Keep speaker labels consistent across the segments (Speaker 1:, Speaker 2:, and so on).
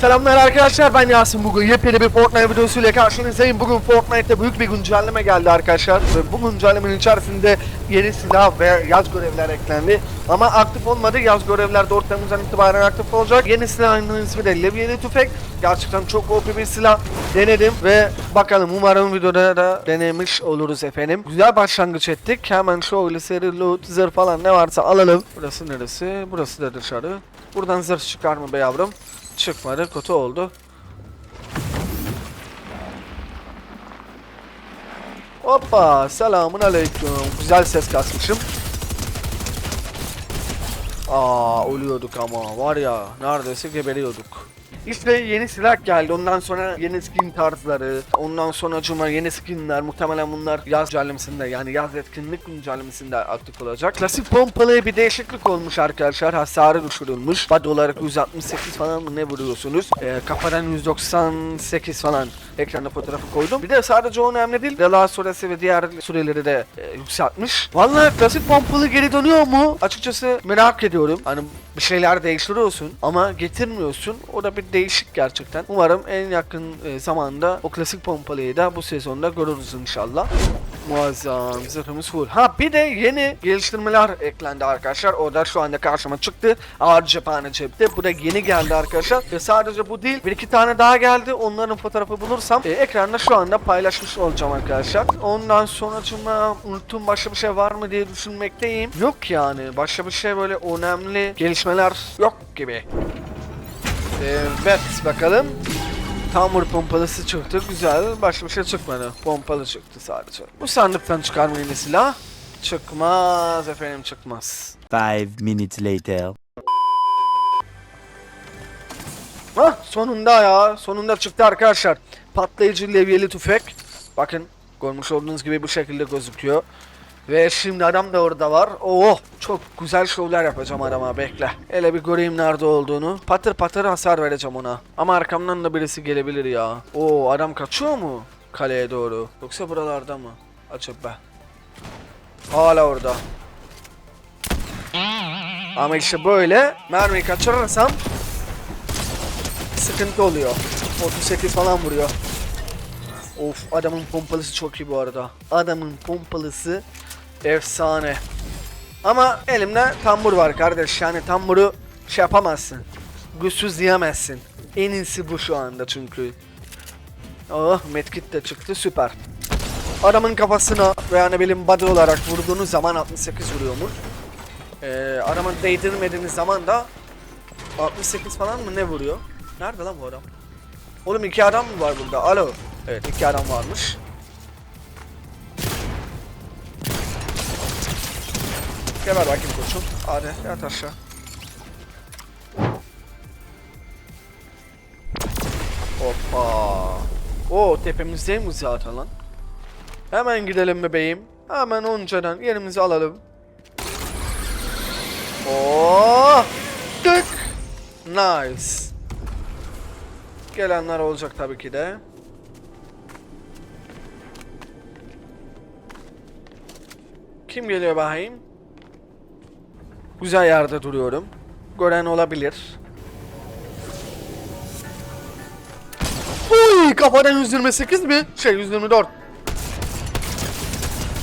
Speaker 1: Selamlar arkadaşlar ben Yasin bugün yepyeni bir Fortnite videosuyla karşınızdayım. Bugün Fortnite'te büyük bir güncelleme geldi arkadaşlar. Bu güncellemenin içerisinde yeni silah ve yaz görevler eklendi. Ama aktif olmadı. Yaz görevler 4 Temmuz'dan itibaren aktif olacak. Yeni silahın ismi de Levyeli Tüfek. Gerçekten çok OP bir silah. Denedim ve bakalım umarım videoda da denemiş oluruz efendim. Güzel başlangıç ettik. Hemen şöyle seri loot, zırh falan ne varsa alalım. Burası neresi? Burası da dışarı. Buradan zırh çıkar mı be yavrum? Çıkmadı, kötü oldu. Hoppa, selamun aleyküm. Güzel ses kasmışım. Aa, ölüyorduk ama var ya, neredeyse geberiyorduk. İşte yeni silah geldi. Ondan sonra yeni skin tarzları, ondan sonra cuma yeni skinler. Muhtemelen bunlar yaz güncellemesinde yani yaz etkinlik güncellemesinde aktif olacak. Klasik pompalıya bir değişiklik olmuş arkadaşlar. Hasarı düşürülmüş. Bad olarak 168 falan mı ne vuruyorsunuz? Ee, kafadan 198 falan ekranda fotoğrafı koydum. Bir de sadece o önemli değil. Dela süresi ve diğer süreleri de e, yükseltmiş. Vallahi klasik pompalı geri dönüyor mu? Açıkçası merak ediyorum. Hani bir şeyler değiştiriyorsun ama getirmiyorsun. O da bir değişik gerçekten. Umarım en yakın e, zamanda o klasik pompalıyı da bu sezonda görürüz inşallah. Muazzam zırhımız full. Ha bir de yeni geliştirmeler eklendi arkadaşlar. O da şu anda karşıma çıktı. Ağır cephane cepte. Bu da yeni geldi arkadaşlar. Ve sadece bu değil. Bir iki tane daha geldi. Onların fotoğrafı bulursam e, ekranda şu anda paylaşmış olacağım arkadaşlar. Ondan sonra unuttuğum başka bir şey var mı diye düşünmekteyim. Yok yani. Başka bir şey böyle önemli gelişmeler yok gibi. Evet bakalım. Tamur pompalısı çıktı. Güzel. Başka bir şey çıkmadı. Pompalı çıktı sadece. Bu sandıktan çıkar mı yine silah? Çıkmaz efendim çıkmaz.
Speaker 2: Five minutes later.
Speaker 1: Hah sonunda ya. Sonunda çıktı arkadaşlar. Patlayıcı levyeli tüfek. Bakın görmüş olduğunuz gibi bu şekilde gözüküyor. Ve şimdi adam da orada var. Oh çok güzel şovlar yapacağım adama bekle. Hele bir göreyim nerede olduğunu. Patır patır hasar vereceğim ona. Ama arkamdan da birisi gelebilir ya. Oo adam kaçıyor mu? Kaleye doğru. Yoksa buralarda mı? Acaba. Hala orada. Ama işte böyle mermiyi kaçırırsam sıkıntı oluyor. 38 falan vuruyor. Of adamın pompalısı çok iyi bu arada. Adamın pompalısı efsane. Ama elimde tambur var kardeş. Yani tamburu şey yapamazsın. Güçsüz diyemezsin. En iyisi bu şu anda çünkü. Oh medkit de çıktı süper. Adamın kafasına veya ne bileyim body olarak vurduğunuz zaman 68 vuruyormuş. Ee, adamın değdirmediğiniz zaman da 68 falan mı ne vuruyor? Nerede lan bu adam? Oğlum iki adam mı var burada? Alo. Evet iki adam varmış. Geber bakayım koçum. Hadi yat aşağı. Hoppa. O tepemizdeymiş zaten lan. Hemen gidelim bebeğim. Hemen önceden yerimizi alalım. Oh! Tık! Nice. Gelenler olacak tabii ki de. Kim geliyor bakayım? Güzel yerde duruyorum. Gören olabilir. Uy, kafadan 128 mi? Şey 124.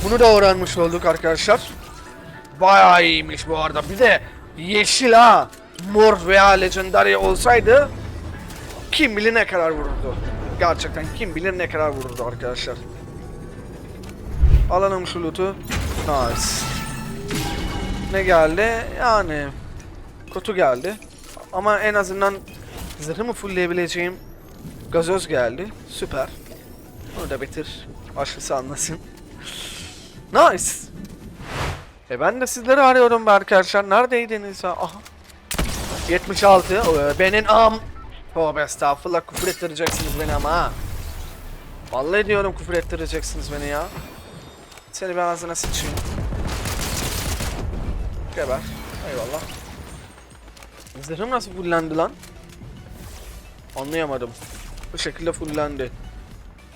Speaker 1: Bunu da öğrenmiş olduk arkadaşlar. Bayağı iyiymiş bu arada. Bir de yeşil ha. Mor veya legendary olsaydı kim bilir ne kadar vururdu. Gerçekten kim bilir ne kadar vururdu arkadaşlar. Alalım şu loot'u. Nice. Ne geldi? Yani kötü geldi. Ama en azından zırhımı fullleyebileceğim gazoz geldi. Süper. Bunu da bitir. Başkası anlasın. Nice. E ben de sizleri arıyorum be arkadaşlar. Neredeydiniz ya? Aha. 76. Ee, Benim am. Tövbe estağfurullah küfür ettireceksiniz beni ama ha. Vallahi diyorum küfür ettireceksiniz beni ya. Seni bir ağzına sıçayım. Geber. Eyvallah. Zırhım nasıl fullendi lan? Anlayamadım. Bu şekilde fullendi.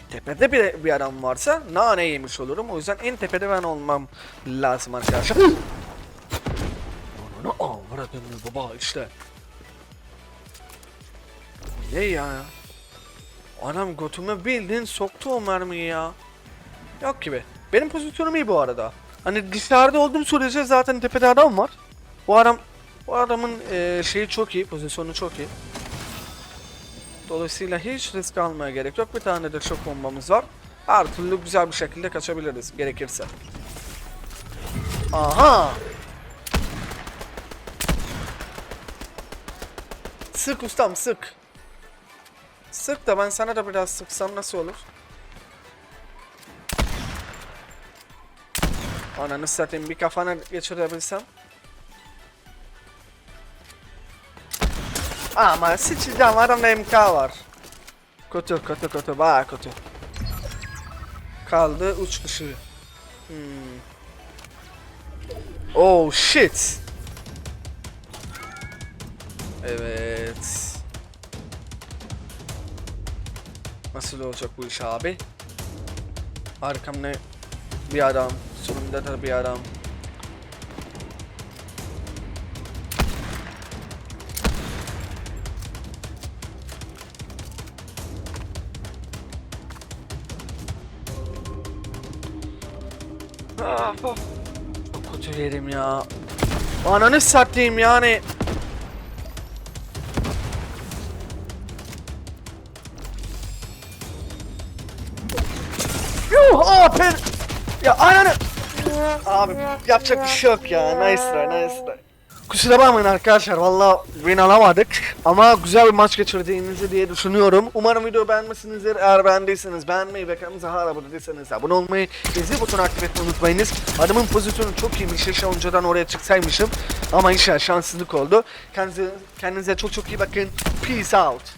Speaker 1: Tepede bir, bir adam varsa nane yemiş olurum. O yüzden en tepede ben olmam lazım arkadaşlar. Onu avradın baba işte. Ne ya? Anam götüme bildiğin soktu o mermiyi ya. Yok gibi. Benim pozisyonum iyi bu arada. Hani dışarıda olduğum sürece zaten tepede adam var. Bu adam bu adamın eee, şeyi çok iyi, pozisyonu çok iyi. Dolayısıyla hiç risk almaya gerek yok. Bir tane de şok bombamız var. Her türlü güzel bir şekilde kaçabiliriz gerekirse. Aha! Sık ustam sık. Sık da ben sana da biraz sıksam nasıl olur? Ananı satayım bir kafana geçirebilsem. Ama sıçacağım adamda MK var. Kötü kötü kötü baya kötü. Kaldı 3 kişi. Hmm. Oh shit. Evet. Nasıl olacak bu iş abi? Arkamda bir adam, sonunda da bir adam. Ah, oh. Çok kötü yerim ya. Ananı satayım yani. Yuh aferin. Ya ananı. Abi yapacak bir şey yok ya. Nice try, nice try. Kusura bakmayın arkadaşlar valla win alamadık ama güzel bir maç geçirdiğinizi diye düşünüyorum. Umarım video beğenmişsinizdir. Eğer beğendiyseniz beğenmeyi ve kanalımıza hala abone değilseniz abone olmayı ve zil butonu aktif etmeyi unutmayınız. Adamın pozisyonu çok iyiymiş. Yaşa önceden oraya çıksaymışım ama inşallah şanssızlık oldu. Kendinize, kendinize çok çok iyi bakın. Peace out.